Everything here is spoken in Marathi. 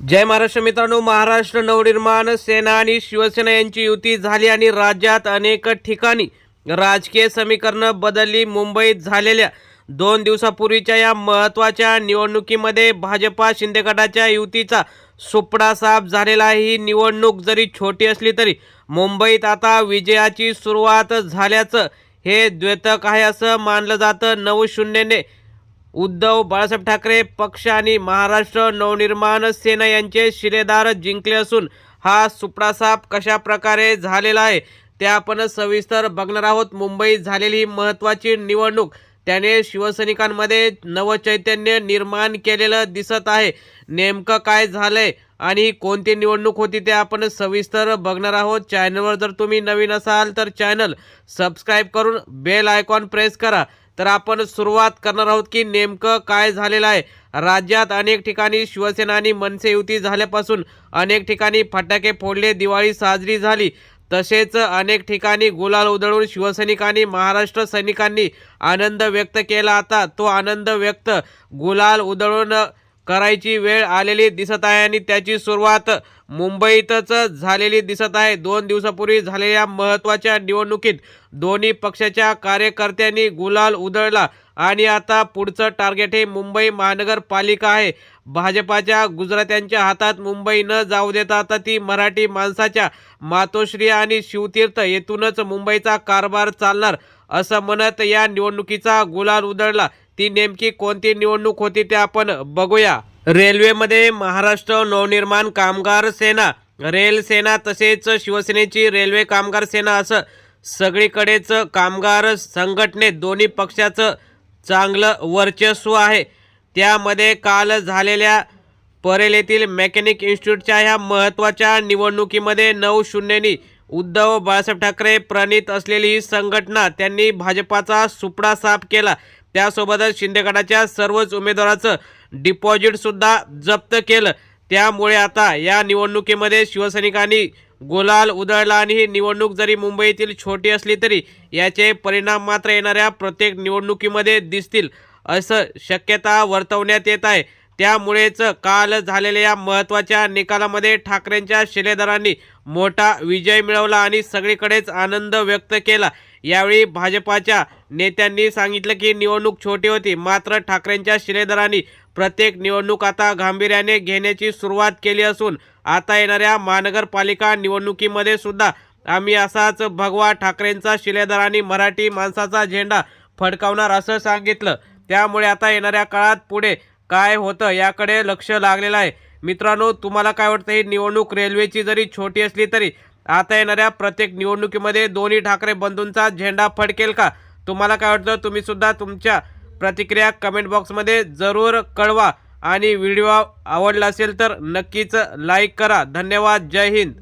जय महाराष्ट्र मित्रांनो महाराष्ट्र नवनिर्माण सेना आणि शिवसेना यांची युती झाली आणि राज्यात अनेक ठिकाणी राजकीय समीकरणं बदलली मुंबईत झालेल्या दोन दिवसापूर्वीच्या या महत्त्वाच्या निवडणुकीमध्ये भाजपा शिंदे गटाच्या युतीचा सुपडा साफ झालेला आहे. ही निवडणूक जरी छोटी असली तरी मुंबईत आता विजयाची सुरुवात झाल्याचं हे द्वेतक आहे असं मानलं जातं नऊ शून्यने उद्धव बाळासाहेब ठाकरे पक्ष आणि महाराष्ट्र नवनिर्माण सेना यांचे शिलेदार जिंकले असून हा सुपडासाप कशा प्रकारे झालेला आहे ते आपण सविस्तर बघणार आहोत. मुंबईत झालेली ही महत्त्वाची निवडणूक त्याने शिवसैनिकांमध्ये नवचैतन्य निर्माण केलेलं दिसत आहे. नेमकं काय झालंय आणि कोणती निवडणूक होती ते आपण सविस्तर बघणार आहोत. चॅनलवर जर तुम्ही नवीन असाल तर चॅनल सबस्क्राईब करून बेल आयकॉन प्रेस करा. तर आपण सुरुवात करणार आहोत की नेमकं काय झालेलं आहे. राज्यात अनेक ठिकाणी शिवसेना आणि मनसे युती झाल्यापासून अनेक ठिकाणी फटाके फोडले दिवाळी साजरी झाली. तसेच अनेक ठिकाणी गुलाल उधळून शिवसैनिकांनी महाराष्ट्र सैनिकांनी आनंद व्यक्त केला. आता तो आनंद व्यक्त गुलाल उधळून करायची वेळ आलेली दिसत आहे आणि त्याची सुरुवात मुंबईतच झालेली दिसत आहे. दोन दिवसापूर्वी झालेल्या महत्त्वाच्या निवडणुकीत दोन्ही पक्षाच्या कार्यकर्त्यांनी गुलाल उधळला आणि आता पुढचं टार्गेट हे मुंबई महानगरपालिका आहे. भाजपाच्या गुजरात्यांच्या हातात मुंबई न जाऊ देता आता ती मराठी माणसाच्या मातोश्री आणि शिवतीर्थ येथूनच मुंबईचा कारभार चालणार असं म्हणत या निवडणुकीचा गुलाल उधळला. ती नेमकी कोणती निवडणूक होती ते आपण बघूया. रेल्वेमध्ये महाराष्ट्र नवनिर्माण कामगार सेना रेल सेना तसेच शिवसेनेची रेल्वे कामगार सेना असं सगळीकडेच कामगार संघटनेत दोन्ही पक्षाचं चांगलं वर्चस्व आहे. त्यामध्ये काल झालेल्या परेल येथील मेकॅनिक इन्स्टिट्यूटच्या ह्या महत्त्वाच्या निवडणुकीमध्ये नऊ शून्यनी उद्धव बाळासाहेब ठाकरे प्रणित असलेली ही संघटना त्यांनी भाजपाचा सुपडा साफ केला. त्यासोबतच शिंदे गटाच्या सर्वच उमेदवाराचं डिपॉझिटसुद्धा जप्त केलं. त्यामुळे आता या निवडणुकीमध्ये शिवसैनिकांनी गुलाल उधळला आणि ही निवडणूक जरी मुंबईतील छोटी असली तरी याचे परिणाम मात्र येणाऱ्या प्रत्येक निवडणुकीमध्ये दिसतील असं शक्यता वर्तवण्यात येत आहे. त्यामुळेच काल झालेल्या या महत्त्वाच्या निकालामध्ये ठाकरेंच्या शिलेदारांनी मोठा विजय मिळवला आणि सगळीकडेच आनंद व्यक्त केला. यावेळी भाजपाच्या नेत्यांनी सांगितलं की निवडणूक छोटी होती मात्र ठाकरेंच्या शिलेदारांनी प्रत्येक निवडणूक आता गांभीर्याने घेण्याची सुरुवात केली असून आता येणाऱ्या महानगरपालिका निवडणुकीमध्ये सुद्धा आम्ही असाच भगवा ठाकरेंचा शिलेदारांनी मराठी माणसाचा झेंडा फडकावणार असं सांगितलं. त्यामुळे आता येणाऱ्या काळात पुढे काय होतं याकडे लक्ष लागलेलं आहे. मित्रांनो तुम्हाला काय वाटतं? ही निवडणूक रेल्वेची जरी छोटी असली तरी आता येणाऱ्या प्रत्येक निवडणुकीमध्ये दोन्ही ठाकरे बंधूंचा झेंडा फडकेल का? तुम्हाला काय वाटतं? तुम्ही सुद्धा तुमच्या प्रतिक्रिया कमेंट बॉक्समध्ये जरूर कळवा. आणि व्हिडिओ आवडला असेल तर नक्कीच लाईक करा. धन्यवाद. जय हिंद.